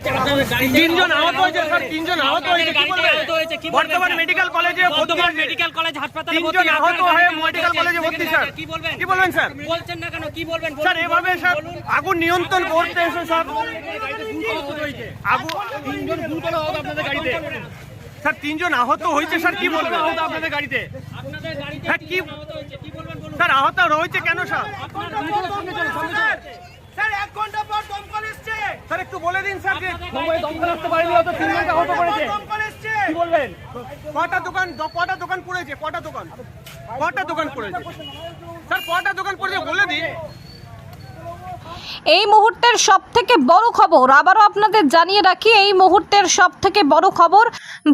তিনজন আহত হয়েছে স্যার তিনজন আহত হয়েছে। কি বলবেন বর্তমান মেডিকেল কলেজে ভর্তি মেডিকেল কলেজ হাসপাতালে তিনজন আহত হয়ে মেডিকেল কলেজে ভর্তি স্যার। কি বলবেন? কি বলবেন স্যার? বলছেন না কেন? কি বলবেন? স্যার এভাবে স্যার আগুন নিয়ন্ত্রণ করতে এসে স্যার আগুন স্যার তিনজন আহত হয়েছে স্যার কি বলবেন? আপনাদের গাড়িতে। আপনাদের গাড়িতে হ্যাঁ, কি- তিনজন আহত হয়েছে, কি বলবেন বলুন। স্যার আহত রয়েছে কেন স্যার? স্যার এক ঘণ্টা পর দমকল এসছে। কটা দোকান কটা দোকান পড়েছে কটা দোকান? কটা দোকান পড়েছে? স্যার কটা দোকান পড়েছে বলে দিন। এই মুহূর্তের সব থেকে বড় খবর, আবারও আপনাদের জানিয়ে রাখি, এই মুহূর্তের সব থেকে বড় খবর,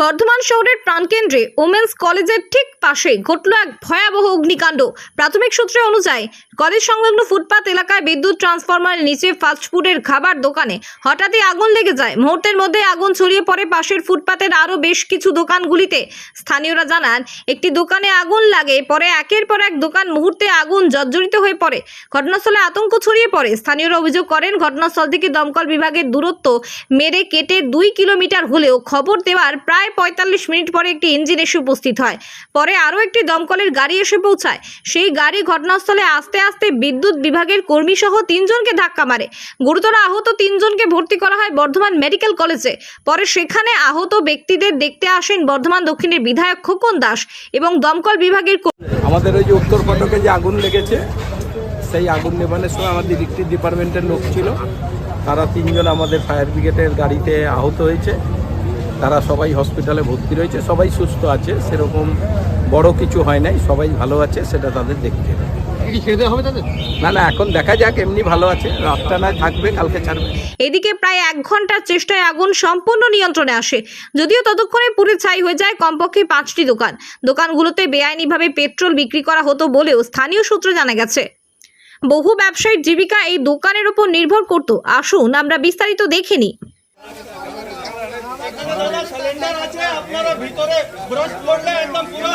বর্ধমান শহরের প্রাণকেন্দ্রে ওমেন্স কলেজের ঠিক পাশে ঘটল এক ভয়াবহ অগ্নিকাণ্ড। প্রাথমিক সূত্রে অনুযায়ী, কলেজ সংলগ্ন ফুটপাত এলাকায় বিদ্যুৎ ট্রান্সফরমারের নিচে ফাস্টফুডের খাবার দোকানে হঠাৎই আগুন লেগে যায়। মুহূর্তের মধ্যে আগুন ছড়িয়ে পড়ে পাশের ফুটপাতের আরও বেশ কিছু দোকানগুলিতে। স্থানীয়রা জানান, একটি দোকানে আগুন লাগে, পরে একের পর এক দোকান মুহূর্তে আগুন জর্জরিত হয়ে পড়ে। ঘটনাস্থলে আতঙ্ক ছড়িয়ে পড়ে। স্থানীয়রা অভিযোগ করেন, ঘটনাস্থল থেকে দমকল বিভাগের দূরত্ব মেরে কেটে দুই কিলোমিটার হলেও খবর দেওয়ার প্রায় পঁয়তাল্লিশ মিনিট পরে একটি ইঞ্জিন এসে উপস্থিত হয়। পরে আরও একটি দমকলের গাড়ি এসে পৌঁছায়। সেই গাড়ি ঘটনাস্থলে আস্তে আস্তে বিদ্যুৎ বিভাগের কর্মী সহ তিনজনকে ধাক্কা মারে। গুরুতর আহত তিনজনকে ভর্তি করা হয় বর্ধমান মেডিকেল কলেজে। পরে সেখানে আহত ব্যক্তিদের দেখতে আসেন বর্ধমান দক্ষিণের বিধায়ক খোকন দাস এবং দমকল বিভাগের আমাদের ওই যে উত্তর ফটকে যে আগুন লেগেছে সেই আগুন নেভানোর সময় আমাদের ইলেকট্রিক ডিপার্টমেন্টের লোক ছিল। তারা তিনজন আমাদের ফায়ার ব্রিগেডের গাড়িতে আহত হয়েছে। তারা সবাই হসপিটালে ভর্তি রয়েছে। সবাই সুস্থ আছে। সেরকম বড় কিছু হয় নাই। সবাই ভালো আছে সেটা তাদের দেখতে হবে। না না এখন দেখা যাক এমনি ভালো আছে। রাতটা না থাকবে কালকে ছাড়বে। এদিকে প্রায় এক ঘণ্টার চেষ্টায় আগুন সম্পূর্ণ নিয়ন্ত্রণে আসে। যদিও ততক্ষণে পুরে ছাই হয়ে যায় কমপক্ষে পাঁচটি দোকান। দোকানগুলোতে বেআইনিভাবে পেট্রোল বিক্রি করা হতো বলেও স্থানীয় সূত্রে জানা গেছে। বহু ব্যবসায়ীর জীবিকা এই দোকানের উপর নির্ভর করত। আসুন, আমরা বিস্তারিত দেখে নিই। সিলিন্ডার আছে, আপনারা ভিতরে ব্রাশ করলে একদম পুরো।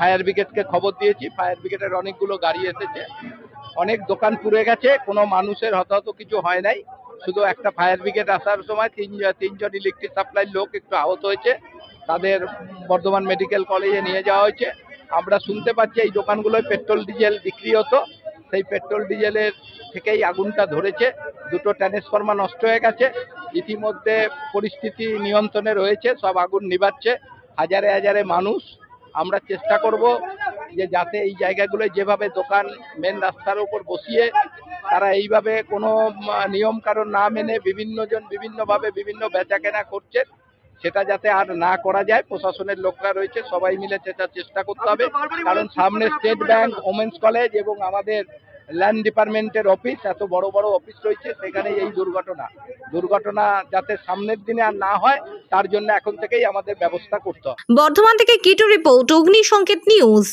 ফায়ার ব্রিগেডকে খবর দিয়েছি। ফায়ার ব্রিগেডের অনেকগুলো গাড়ি এসেছে। অনেক দোকান পুড়ে গেছে, কোনো মানুষের হতাহত কিছু হয় নাই। শুধু একটা ফায়ার ব্রিগেড আসার সময় তিন তিনজন ইলেকট্রিক সাপ্লাইয়ের লোক একটু আহত হয়েছে। তাদের বর্ধমান মেডিকেল কলেজে নিয়ে যাওয়া হয়েছে। আমরা শুনতে পাচ্ছি এই দোকানগুলোয় পেট্রোল, ডিজেল বিক্রি হতো। সেই পেট্রোল, ডিজেলের থেকেই আগুনটা ধরেছে। দুটো ট্রান্সফরমার নষ্ট হয়ে গেছে। ইতিমধ্যে পরিস্থিতি নিয়ন্ত্রণে রয়েছে। সব আগুন নিভাচ্ছে। হাজারে হাজারে মানুষ আমরা চেষ্টা করব যে যাতে এই জায়গাগুলো যেভাবে দোকান মেন রাস্তার উপর বসিয়ে তারা এইভাবে কোনো নিয়ম কারণ না মেনে বিভিন্নজন বিভিন্নভাবে বিভিন্ন বেচাকেনা করছে সেটা যাতে আর না করা যায়। প্রশাসনের লোকরা রয়েছে সবাই মিলে সেটা চেষ্টা করতে হবে। কারণ সামনে স্টেট ব্যাংক ওমেন্স কলেজ এবং আমাদের ল্যান্ড ডিপার্টমেন্টের অফিস এত বড় বড় অফিস রয়েছে সেখানে এই দুর্ঘটনা। দুর্ঘটনা যাতে সামনের দিনে আর না হয়, তার জন্য এখন থেকেই আমাদের ব্যবস্থা করতে হবে। বর্ধমান থেকে কিটো রিপোর্ট অগ্নি সংকেত নিউজ।